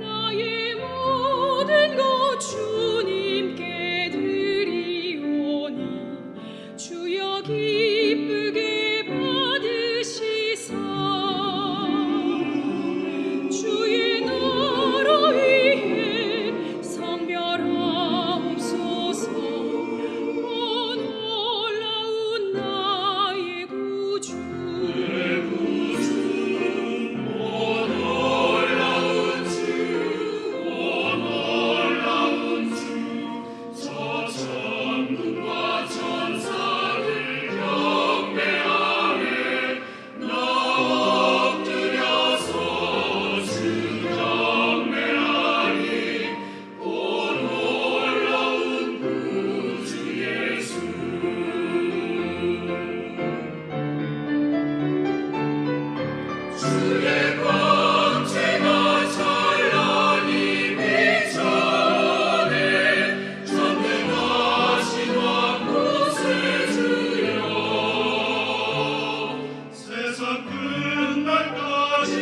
나의 모든 것 주. 끝날까지